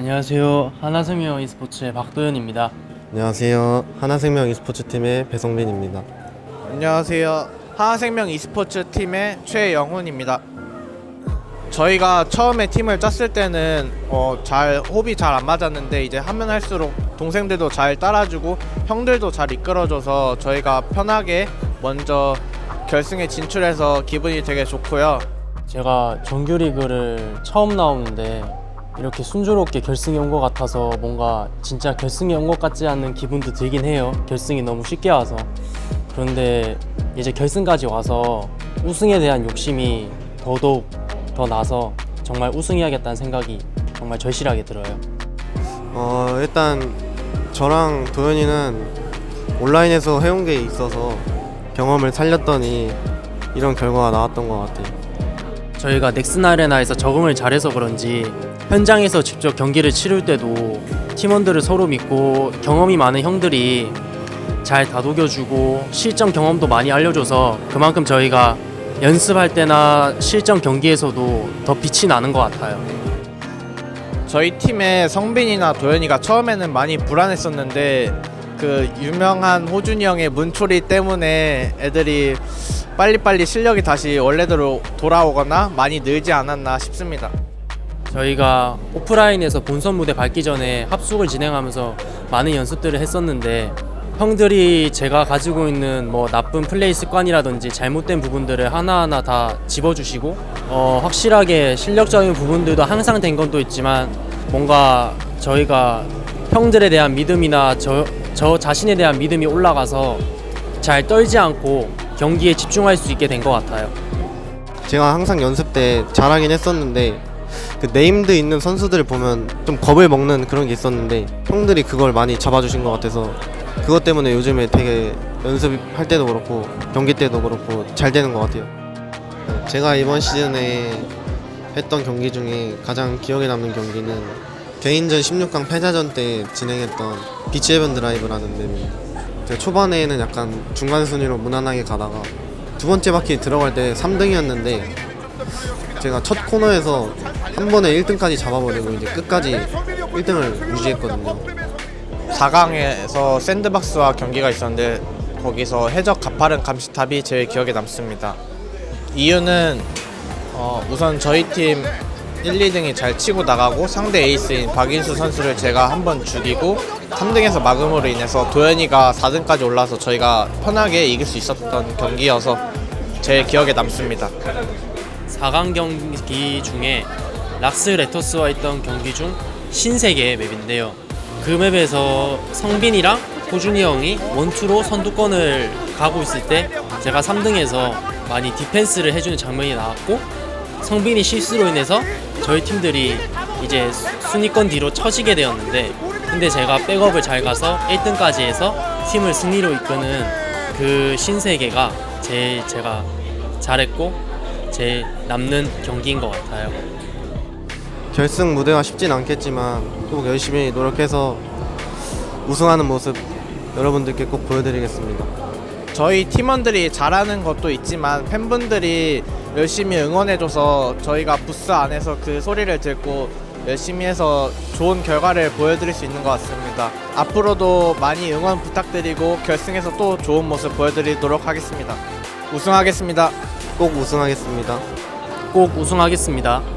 안녕하세요. 하나생명 e스포츠의 박도현입니다. 안녕하세요. 하나생명 e스포츠 팀의 배성빈입니다. 안녕하세요. 하나생명 e스포츠 팀의 최영훈입니다. 저희가 처음에 팀을 짰을 때는 어, 잘 호흡이 잘 안 맞았는데 이제 하면 할수록 동생들도 잘 따라주고 형들도 잘 이끌어줘서 저희가 편하게 먼저 결승에 진출해서 기분이 되게 좋고요. 제가 정규리그를 처음 나오는데 이렇게 순조롭게 결승에 온 것 같아서 뭔가 진짜 결승에 온 것 같지 않은 기분도 들긴 해요. 결승이 너무 쉽게 와서. 그런데 이제 결승까지 와서 우승에 대한 욕심이 더더욱 더 나서 정말 우승해야겠다는 생각이 정말 절실하게 들어요. 어, 일단 저랑 도현이는 온라인에서 해온 게 있어서 경험을 살렸더니 이런 결과가 나왔던 것 같아요. 저희가 넥슨 아레나에서 적응을 잘해서 그런지 현장에서 직접 경기를 치를 때도 팀원들을 서로 믿고 경험이 많은 형들이 잘 다독여주고 실전 경험도 많이 알려줘서 그만큼 저희가 연습할 때나 실전 경기에서도 더 빛이 나는 것 같아요. 저희 팀에 성빈이나 도현이가 처음에는 많이 불안했었는데 그 유명한 호준이 형의 문초리 때문에 애들이 빨리빨리 실력이 다시 원래대로 돌아오거나 많이 늘지 않았나 싶습니다. 저희가 오프라인에서 본선 무대 밟기 전에 합숙을 진행하면서 많은 연습들을 했었는데 형들이 제가 가지고 있는 뭐 나쁜 플레이 습관이라든지 잘못된 부분들을 하나하나 다 집어주시고 어, 확실하게 실력적인 부분들도 항상 된 건 또 있지만 뭔가 저희가 형들에 대한 믿음이나 저, 저 자신에 대한 믿음이 올라가서 잘 떨지 않고 경기에 집중할 수 있게 된 것 같아요. 제가 항상 연습 때 잘하긴 했었는데 그 네임드 있는 선수들을 보면 좀 겁을 먹는 그런 게 있었는데 형들이 그걸 많이 잡아주신 것 같아서 그것 때문에 요즘에 되게 연습할 때도 그렇고 경기 때도 그렇고 잘 되는 것 같아요. 제가 이번 시즌에 했던 경기 중에 가장 기억에 남는 경기는 개인전 16강 패자전 때 진행했던 비치 해변 드라이브라는 맵입니다. 제가 초반에는 약간 중간 순위로 무난하게 가다가 두 번째 바퀴 들어갈 때 3등이었는데 제가 첫 코너에서 한 번에 1등까지 잡아버리고 이제 끝까지 1등을 유지했거든요. 4강에서 샌드박스와 경기가 있었는데 거기서 해적 가파른 감시탑이 제일 기억에 남습니다. 이유는 어, 우선 저희 팀 1, 2등이 잘 치고 나가고 상대 에이스인 박인수 선수를 제가 한 번 죽이고 3등에서 막음으로 인해서 도현이가 4등까지 올라서 저희가 편하게 이길 수 있었던 경기여서 제일 기억에 남습니다. 4강 경기 중에 락스 레터스와 있던 경기 중 신세계의 맵인데요. 그 맵에서 성빈이랑 호준이 형이 원투로 선두권을 가고 있을 때 제가 3등에서 많이 디펜스를 해주는 장면이 나왔고 성빈이 실수로 인해서 저희 팀들이 이제 순위권 뒤로 처지게 되었는데 근데 제가 백업을 잘 가서 1등까지 해서 팀을 승리로 이끄는 그 신세계가 제일 제가 잘했고 제일 남는 경기인 것 같아요. 결승 무대가 쉽진 않겠지만 꼭 열심히 노력해서 우승하는 모습 여러분들께 꼭 보여드리겠습니다. 저희 팀원들이 잘하는 것도 있지만 팬분들이 열심히 응원해줘서 저희가 부스 안에서 그 소리를 듣고 열심히 해서 좋은 결과를 보여드릴 수 있는 것 같습니다. 앞으로도 많이 응원 부탁드리고 결승에서 또 좋은 모습 보여드리도록 하겠습니다. 우승하겠습니다. 꼭 우승하겠습니다. 꼭 우승하겠습니다.